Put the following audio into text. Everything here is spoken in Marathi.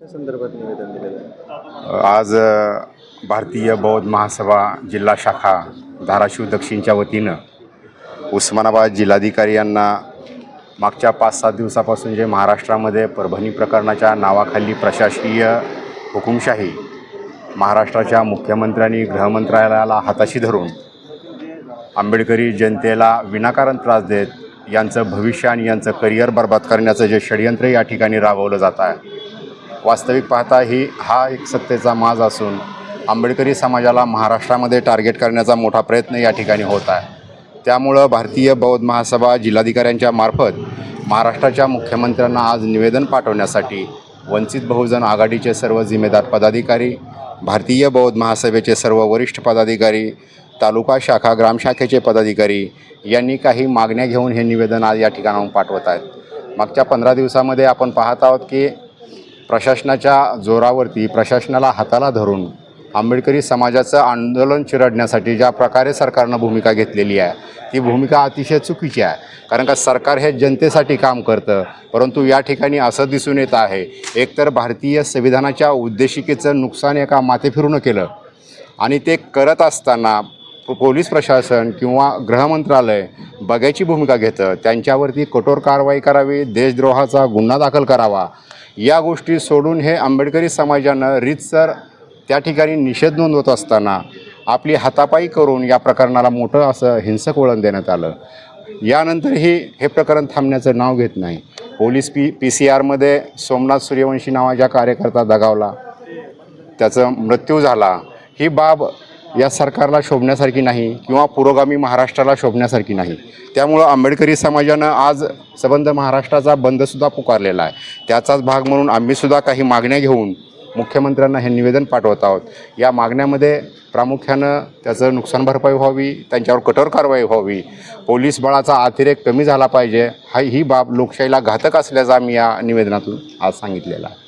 संदर्भात निवेदन दिलेलं आज भारतीय बौद्ध महासभा जिल्हा शाखा धाराशिव दक्षिणच्या वतीनं उस्मानाबाद जिल्हाधिकारी यांना मागच्या पाच सात दिवसापासून जे महाराष्ट्रामध्ये परभणी प्रकरणाच्या नावाखाली प्रशासकीय हुकुमशाही महाराष्ट्राच्या मुख्यमंत्र्यांनी गृहमंत्रालयाला हाताशी धरून आंबेडकरी जनतेला विनाकारण त्रास देत यांचं भविष्य आणि यांचं करिअर बर्बाद करण्याचं जे षडयंत्र या ठिकाणी राबवलं जात आहे वास्तविक पाहता ही हा एक सत्तेचा माज असून आंबेडकरी समाजाला महाराष्ट्रामध्ये टार्गेट करण्याचा मोठा प्रयत्न या ठिकाणी होत आहे. त्यामुळं भारतीय बौद्ध महासभा जिल्हाधिकाऱ्यांच्या मार्फत महाराष्ट्राच्या मुख्यमंत्र्यांना आज निवेदन पाठवण्यासाठी वंचित बहुजन आघाडीचे सर्व जिम्मेदार पदाधिकारी भारतीय बौद्ध महासभेचे सर्व वरिष्ठ पदाधिकारी तालुका शाखा ग्रामशाखेचे पदाधिकारी यांनी काही मागण्या घेऊन हे निवेदन आज या ठिकाणाहून पाठवत आहेत. मागच्या पंधरा दिवसामध्ये आपण पाहत आहोत की प्रशासनाच्या जोरावरती प्रशासनाला हाताला धरून आंबेडकरी समाजाचं आंदोलन चिरडण्यासाठी ज्या प्रकारे सरकारनं भूमिका घेतलेली आहे ती भूमिका अतिशय चुकीची आहे. कारण का सरकार हे जनतेसाठी काम करतं परंतु या ठिकाणी असं दिसून येत आहे एकतर भारतीय संविधानाच्या उद्देशिकेचं नुकसान एका माथेफिरूनं केलं आणि ते करत असताना पोलीस प्रशासन किंवा गृहमंत्रालय बघायची भूमिका घेतं. त्यांच्यावरती कठोर कारवाई करावी देशद्रोहाचा गुन्हा दाखल करावा. या गोष्टी सोडून हे आंबेडकरी समाजानं रीतसर त्या ठिकाणी निषेध नोंदवत असताना आपली हातापाई करून या प्रकरणाला मोठं असं हिंसक वळण देण्यात आलं. यानंतरही हे प्रकरण थांबण्याचं नाव घेत नाही. पोलीस पी पी सी आरमध्ये सोमनाथ सूर्यवंशी नावाच्या कार्यकर्ता दगावला. त्याचा मृत्यू झाला. ही बाब या सरकारला शोभण्यासारखी नाही किंवा पुरोगामी महाराष्ट्राला शोभण्यासारखी नाही. त्यामुळं आंबेडकरी समाजानं आज सबंध महाराष्ट्राचा बंदसुद्धा पुकारलेला आहे. त्याचाच भाग म्हणून आम्हीसुद्धा काही मागण्या घेऊन मुख्यमंत्र्यांना हे निवेदन पाठवत आहोत. या मागण्यामध्ये प्रामुख्यानं त्याचं नुकसान भरपाई व्हावी त्यांच्यावर कठोर कारवाई व्हावी पोलीस बळाचा अतिरेक कमी झाला पाहिजे हा ही बाब लोकशाहीला घातक असल्याचं आम्ही या निवेदनातून आज सांगितलेला आहे.